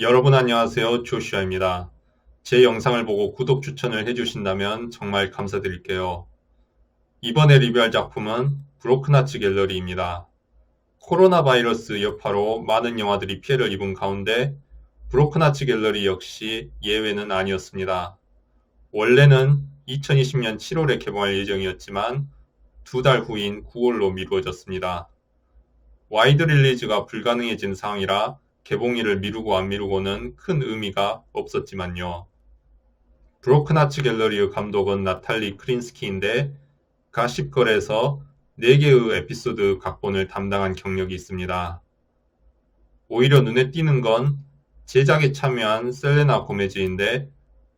여러분 안녕하세요. 조슈아입니다. 제 영상을 보고 구독 추천을 해주신다면 정말 감사드릴게요. 이번에 리뷰할 작품은 브로큰아츠 갤러리입니다. 코로나 바이러스 여파로 많은 영화들이 피해를 입은 가운데 브로큰아츠 갤러리 역시 예외는 아니었습니다. 원래는 2020년 7월에 개봉할 예정이었지만 두 달 후인 9월로 미루어졌습니다. 와이드 릴리즈가 불가능해진 상황이라 개봉일을 미루고 안 미루고는 큰 의미가 없었지만요. 브로큰아츠 갤러리의 감독은 나탈리 크린스키인데 가십걸에서 4개의 에피소드 각본을 담당한 경력이 있습니다. 오히려 눈에 띄는 건 제작에 참여한 셀레나 고메즈인데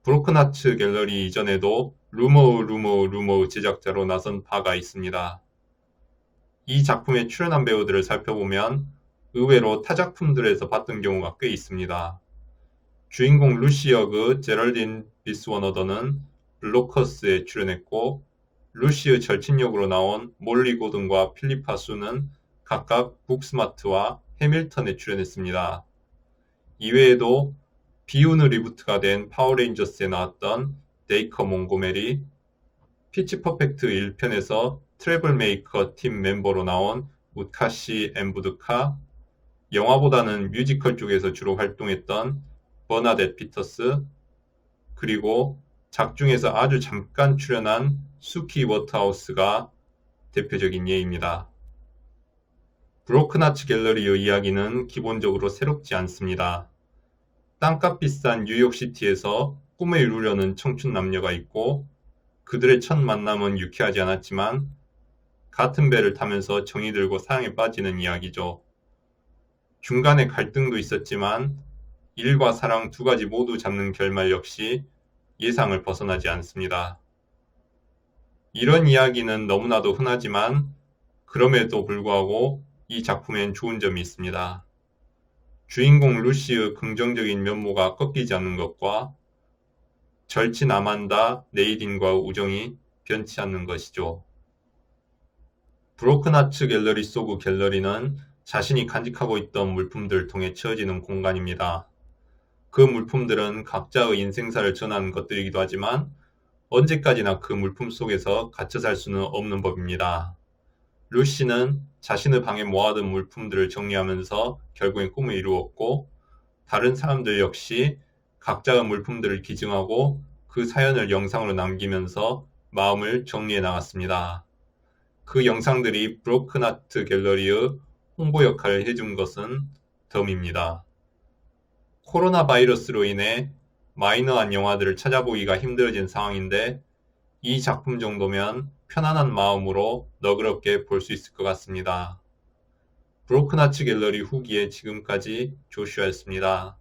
브로큰아츠 갤러리 이전에도 루머우 루머우 루머우 제작자로 나선 바가 있습니다. 이 작품에 출연한 배우들을 살펴보면 의외로 타 작품들에서 봤던 경우가 꽤 있습니다. 주인공 루시 역의 제럴딘 비스 워너더는 블로커스에 출연했고 루시의 절친 역으로 나온 몰리 고든과 필리파 수는 각각 북스마트와 해밀턴에 출연했습니다. 이외에도 비운의 리부트가 된 파워레인저스에 나왔던 데이커 몽고메리, 피치 퍼펙트 1편에서 트래블 메이커 팀 멤버로 나온 우카시 엠부드카, 영화보다는 뮤지컬 쪽에서 주로 활동했던 버나뎃 피터스, 그리고 작중에서 아주 잠깐 출연한 수키 워터하우스가 대표적인 예입니다. 브로큰아츠 갤러리의 이야기는 기본적으로 새롭지 않습니다. 땅값 비싼 뉴욕시티에서 꿈을 이루려는 청춘 남녀가 있고 그들의 첫 만남은 유쾌하지 않았지만 같은 배를 타면서 정이 들고 사랑에 빠지는 이야기죠. 중간에 갈등도 있었지만 일과 사랑 두 가지 모두 잡는 결말 역시 예상을 벗어나지 않습니다. 이런 이야기는 너무나도 흔하지만 그럼에도 불구하고 이 작품엔 좋은 점이 있습니다. 주인공 루시의 긍정적인 면모가 꺾이지 않는 것과 절친 아만다 네이딘과의 우정이 변치 않는 것이죠. 브로큰아츠 갤러리 속의 갤러리는 자신이 간직하고 있던 물품들을 통해 채워지는 공간입니다. 그 물품들은 각자의 인생사를 전하는 것들이기도 하지만 언제까지나 그 물품 속에서 갇혀 살 수는 없는 법입니다. 루시는 자신의 방에 모아둔 물품들을 정리하면서 결국엔 꿈을 이루었고 다른 사람들 역시 각자의 물품들을 기증하고 그 사연을 영상으로 남기면서 마음을 정리해 나갔습니다. 그 영상들이 브로큰 아트 갤러리의 홍보 역할을 해준 것은 덤입니다. 코로나 바이러스로 인해 마이너한 영화들을 찾아보기가 힘들어진 상황인데 이 작품 정도면 편안한 마음으로 너그럽게 볼 수 있을 것 같습니다. 브로큰아츠 갤러리 후기에 지금까지 조슈아였습니다.